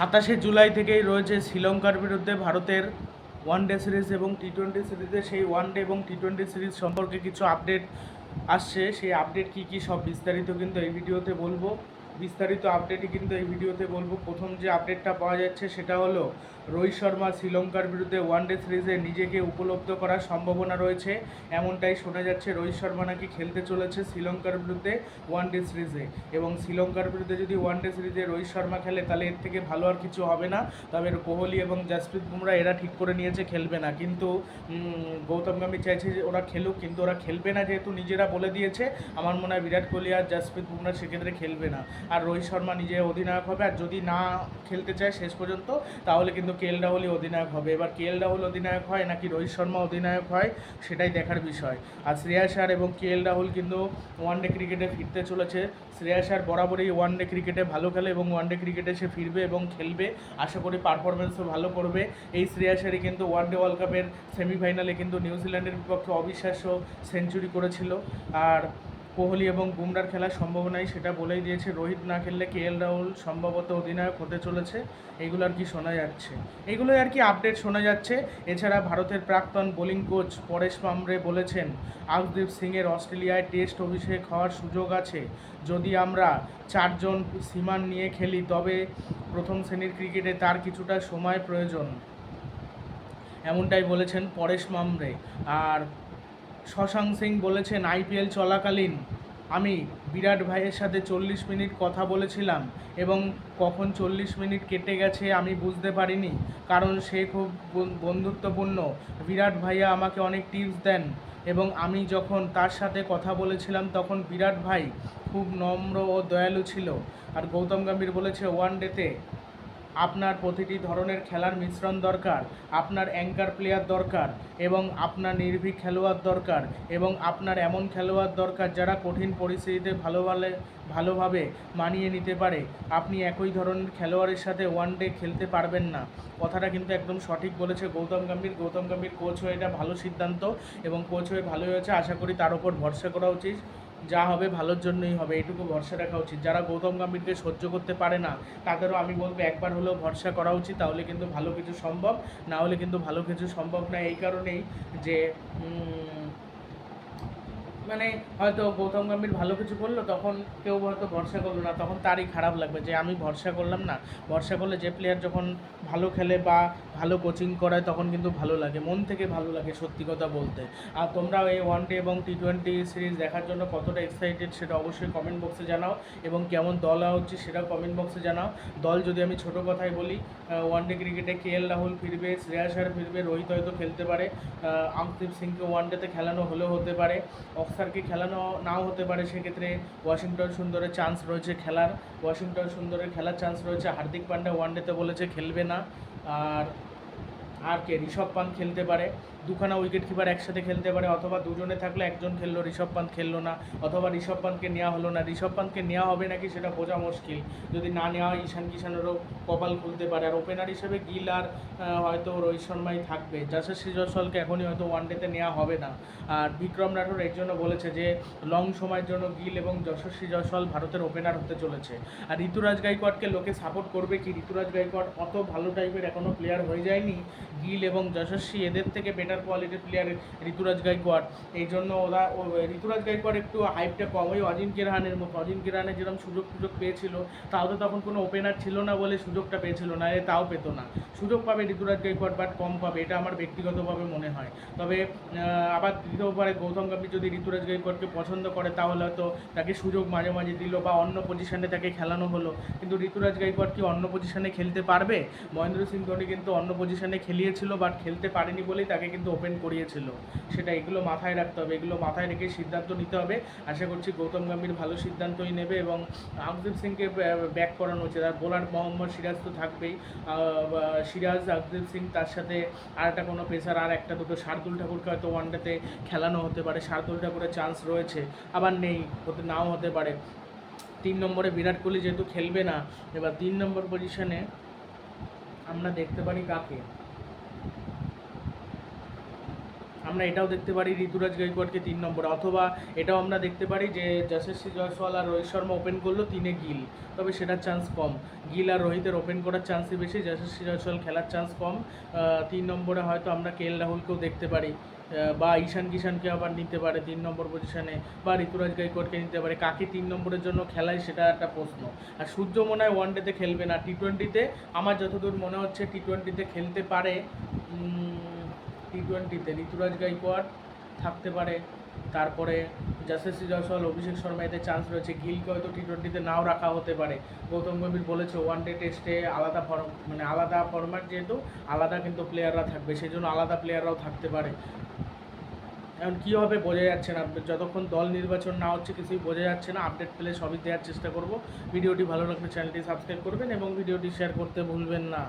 সাতাশে জুলাই থেকেই রয়েছে শ্রীলঙ্কার বিরুদ্ধে ভারতের ওয়ান ডে সিরিজ এবং টি টোয়েন্টি সিরিজে সেই ওয়ান ডে এবং টি টোয়েন্টি সিরিজ সম্পর্কে কিছু আপডেট আসছে। সেই আপডেট কি কি সব বিস্তারিত কিন্তু এই ভিডিওতে বলব। বিস্তারিত আপডেটই কিন্তু এই ভিডিওতে বলব। প্রথম যে আপডেটটা পাওয়া যাচ্ছে সেটা হলো, রোহিত শর্মা শ্রীলঙ্কার বিরুদ্ধে ওয়ান ডে সিরিজে নিজেকে উপলব্ধ করার সম্ভাবনা রয়েছে। এমনটাই শোনা যাচ্ছে, রোহিত শর্মা নাকি খেলতে চলেছে শ্রীলঙ্কার বিরুদ্ধে ওয়ান ডে সিরিজে এবং শ্রীলঙ্কার বিরুদ্ধে যদি ওয়ান ডে সিরিজে রোহিত শর্মা খেলে, তাহলে এর থেকে ভালো আর কিছু হবে না। তবে কোহলি এবং জাসপ্রীত বুমরা এরা ঠিক করে নিয়েছে, খেলবে না। কিন্তু গৌতম গম্ভীর চাইছে যে ওরা খেলুক, কিন্তু ওরা খেলবে না যেহেতু নিজেরা বলে দিয়েছে। আমার মনে হয় বিরাট কোহলি আর জাসপ্রীত বুমরা সেক্ষেত্রে খেলবে না। আর রোহিত শর্মা নিজে অধিনায়ক হবে। আর যদি না খেলতে চায় শেষ পর্যন্ত, তাহলে কিন্তু কে এল রাহুলই অধিনায়ক হবে। এবার কে এল রাহুল অধিনায়ক হয় নাকি রোহিত শর্মা অধিনায়ক হয়, সেটাই দেখার বিষয়। আর শ্রেয়াস আর এবং কে এল রাহুল কিন্তু ওয়ান ডে ক্রিকেটে ফিরতে চলেছে। শ্রেয়াস আর বরাবরই ওয়ান ডে ক্রিকেটে ভালো খেলে এবং ওয়ান ডে ক্রিকেটে সে ফিরবে এবং খেলবে। আশা করি পারফরমেন্সও ভালো করবে। এই শ্রেয়া শ্রেয়াসেরই কিন্তু ওয়ান ডে ওয়ার্ল্ড কাপের সেমিফাইনালে কিন্তু নিউজিল্যান্ডের বিপক্ষে অবিশ্বাস্য সেঞ্চুরি করেছিল। আর কোহলি এবং বুমরার খেলার সম্ভাবনাই সেটা বলেই দিয়েছে। রোহিত না খেললে কে এল রাহুল সম্ভবত অধিনায়ক হতে চলেছে। এগুলো আর কি শোনা যাচ্ছে? এইগুলোই আর কি আপডেট শোনা যাচ্ছে। এছাড়া ভারতের প্রাক্তন বোলিং কোচ পরেশ পামরে বলেছেন আকদীপ সিংয়ের অস্ট্রেলিয়ায় টেস্ট অভিষেক হওয়ার সুযোগ আছে। যদি আমরা চারজন সীমান নিয়ে খেলি, তবে প্রথম শ্রেণির ক্রিকেটে তার কিছুটা সময় প্রয়োজন। এমনটাই বলেছেন পরেশ মামরে আর শশাঙ্ক সিং বলেছেন আইপিএল চলাকালীন আমি বিরাট ভাইয়ের সাথে চল্লিশ মিনিট কথা বলেছিলাম এবং কখন চল্লিশ মিনিট কেটে গেছে আমি বুঝতে পারিনি। কারণ সে খুব বন- বন্ধুত্বপূর্ণ। বিরাট ভাইয়া আমাকে অনেক টিপস দেন এবং আমি যখন তার সাথে কথা বলেছিলাম তখন বিরাট ভাই খুব নম্র ও দয়ালু ছিল। আর গৌতম গম্ভীর বলেছে, ওয়ান ডেতে আপনার প্রতিটি ধরনের খেলার মিশ্রণ দরকার, আপনার অ্যাঙ্কার প্লেয়ার দরকার এবং আপনার নির্ভীক খেলোয়াড় দরকার এবং আপনার এমন খেলোয়াড় দরকার যারা কঠিন পরিস্থিতিতে ভালো ভালে ভালোভাবে মানিয়ে নিতে পারে। আপনি একই ধরনের খেলোয়াড়ের সাথে ওয়ান ডে খেলতে পারবেন না। কথাটা কিন্তু একদম সঠিক বলেছে গৌতম গম্ভীর। গৌতম গম্ভীর কোচ হয়ে এটা ভালো সিদ্ধান্ত এবং কোচ হয়ে ভালোই হয়েছে। আশা করি তার উপর ভরসা করা উচিত। যা হবে ভালোর জন্যই হবে, এটুকু ভরসা রাখা উচিত। যারা গৌতম গম্ভীরকে সহ্য করতে পারে না, তাদেরও আমি বলব একবার হলেও ভরসা করা উচিত, তাহলে কিন্তু ভালো কিছু সম্ভব, না হলে কিন্তু ভালো কিছু সম্ভব না। এই কারণেই যে মানে হয়তো গৌতম গম্ভীর ভালো কিছু করল তখন কেউ হয়তো ভরসা করল না, তখন তারই খারাপ লাগবে যে আমি ভরসা করলাম না। ভরসা করলে যে প্লেয়ার যখন ভালো খেলে বা ভালো কোচিং করায়, তখন কিন্তু ভালো লাগে, মন থেকে ভালো লাগে সত্যি কথা বলতে। আর তোমরাও এই ওয়ান ডে এবং টি টোয়েন্টি সিরিজ দেখার জন্য কতটা এক্সাইটেড সেটা অবশ্যই কমেন্ট বক্সে জানাও, এবং কেমন দল উচিত সেটাও কমেন্ট বক্সে জানাও। দল যদি আমি ছোট কথায় বলি ওয়ান ডে ক্রিকেটে কে এল রাহুল ফিরবে, শ্রেয়াস আয়ার ফিরবে, রোহিত হয়তো খেলতে পারে আমদীপ সিংকে ওয়ান ডেতে খেলানো হলেও হতে পারে অক্সারকে খেলানো নাও হতে পারে, সেক্ষেত্রে ওয়াশিংটন সুন্দরের চান্স রয়েছে খেলার। ওয়াশিংটন সুন্দরের খেলার চান্স রয়েছে। হার্দিক পান্ডা ওয়ান ডেতে বলেছে খেলবে না। আর আর কে, ঋষভ পান খেলতে পারে। দুখানা উইকেট কিপার একসাথে খেলতে পারে, অথবা দুজনে থাকলে একজন খেললো, ঋষভ পান্ত খেললো না, অথবা ঋষভ পান্তকে নেওয়া হলো না। ঋষভ পান্তকে নেওয়া হবে নাকি সেটা বোঝা মুশকিল। যদি না নেওয়া হয় ঈশান কিষানেরও কপাল খুলতে পারে। আর ওপেনার হিসেবে গিল আর হয়তো রোহিত শর্মাই থাকবে। যশস্বী জয়সওয়ালকে এখনই হয়তো ওয়ানডেতে নেওয়া হবে না। আর বিক্রম রাঠোর এর জন্য বলেছে যে লং সময়ের জন্য গিল এবং যশস্বী জয়সওয়াল ভারতের ওপেনার হতে চলেছে। আর ঋতুরাজ গাইকোয়াড়কে লোকে সাপোর্ট করবে কি? ঋতুরাজ গাইকোয়াড় অত ভালো টাইপের এখনও প্লেয়ার হয়ে যায়নি। গিল এবং যশস্বী এদের থেকে বেটার কোয়ালিটির প্লেয়ার ঋতুরাজ গাইকোয়াড়। এই জন্য ওরা ঋতুরাজ গাইকোয়াড় একটু হাইপটা কম। ওই অজিনকে রাহানের মতো অজিনকে রাহানের যেরকম সুযোগ সুযোগ পেয়েছিল, তাও তো তখন কোনো ওপেনার ছিল না বলে সুযোগটা পেয়েছিল না, এ তাও পেতো না। সুযোগ পাবে ঋতুরাজ গাইকোয়াড় বাট কম পাবে, এটা আমার ব্যক্তিগতভাবে মনে হয়। তবে আবার দ্বিতীয় পারে, গৌতম গম্ভীর যদি ঋতুরাজ গাইকোয়াড়কে পছন্দ করে, তাহলে হয়তো তাকে সুযোগ মাঝে মাঝে দিল বা অন্য পজিশনে তাকে খেলানো হলো। কিন্তু ঋতুরাজ গাইকোয়াড় কি অন্য পজিশনে খেলতে পারবে? মহেন্দ্র সিং ধোনি কিন্তু অন্য পজিশনে খেলিয়েছিল বাট খেলতে পারেনি বলেই তাকে কিন্তু ওপেন করিয়েছিল। সেটা এগুলো মাথায় রাখতে হবে, এগুলো মাথায় রেখে সিদ্ধান্ত নিতে হবে। আশা করছি গৌতম গম্ভীর ভালো সিদ্ধান্তই নেবে এবং আকদীপ সিংকে ব্যাক করানো উচিত আর বোলার মোহাম্মদ সিরাজ তো থাকবেই। সিরাজ আকদীপ সিং তার সাথে আর একটা কোনো পেসার আর একটা দুটো শার্দুল ঠাকুরকে হয়তো ওয়ানডেতে খেলানো হতে পারে। শার্দুল ঠাকুরের চান্স রয়েছে, আবার নেই, হতে নাও হতে পারে। তিন নম্বরে বিরাট কোহলি যেহেতু খেলবে না, এবার তিন নম্বর পজিশনে আমরা দেখতে পারি কাকে? আমরা এটাও দেখতে পারি ঋতুরাজ গাইকোয়াড়কে তিন নম্বরে, অথবা এটাও আমরা দেখতে পারি যে যশস্বী জয়সওয়াল আর রোহিত শর্মা ওপেন করল তিনে গিল, তবে সেটার চান্স কম। গিল আর রোহিতের ওপেন করার চান্সই বেশি, যশস্বী জয়সওয়াল খেলার চান্স কম। তিন নম্বরে হয়তো আমরা কে এল রাহুলকেও দেখতে পারি বা ঈশান কিষানকে আবার নিতে পারে তিন নম্বর পজিশনে বা ঋতুরাজ গাইকোয়াড়কে নিতে পারে। কাকে তিন নম্বরের জন্য খেলায় সেটা একটা প্রশ্ন। আর সূর্য মনে হয় ওয়ান ডেতে খেলবে না টি টোয়েন্টিতে আমার যতদূর মনে হচ্ছে টি টোয়েন্টিতে খেলতে পারে টি টোয়েন্টিতে ঋতুরাজ গাইকোয়াড় থাকতে পারে। তারপরে যশস্বী জয়সওয়াল, অভিষেক শর্মা এতে চান্স রয়েছে। গিলকে হয়তো টি টোয়েন্টিতে নাও রাখা হতে পারে। গৌতম গম্ভীর বলেছে ওয়ান ডে টেস্টে আলাদা ফর্ম মানে আলাদা ফরম্যাট যেহেতু, আলাদা কিন্তু প্লেয়াররা থাকবে। সেই জন্য আলাদা প্লেয়াররাও থাকতে পারে। এখন কী হবে বোঝা যাচ্ছে না। যতক্ষণ দল নির্বাচন না হচ্ছে, কিছুই বোঝা যাচ্ছে না। আপডেট পেলে সবই দেওয়ার চেষ্টা করব। ভিডিওটি ভালো লাগলে চ্যানেলটি সাবস্ক্রাইব করবেন এবং ভিডিওটি শেয়ার করতে ভুলবেন না।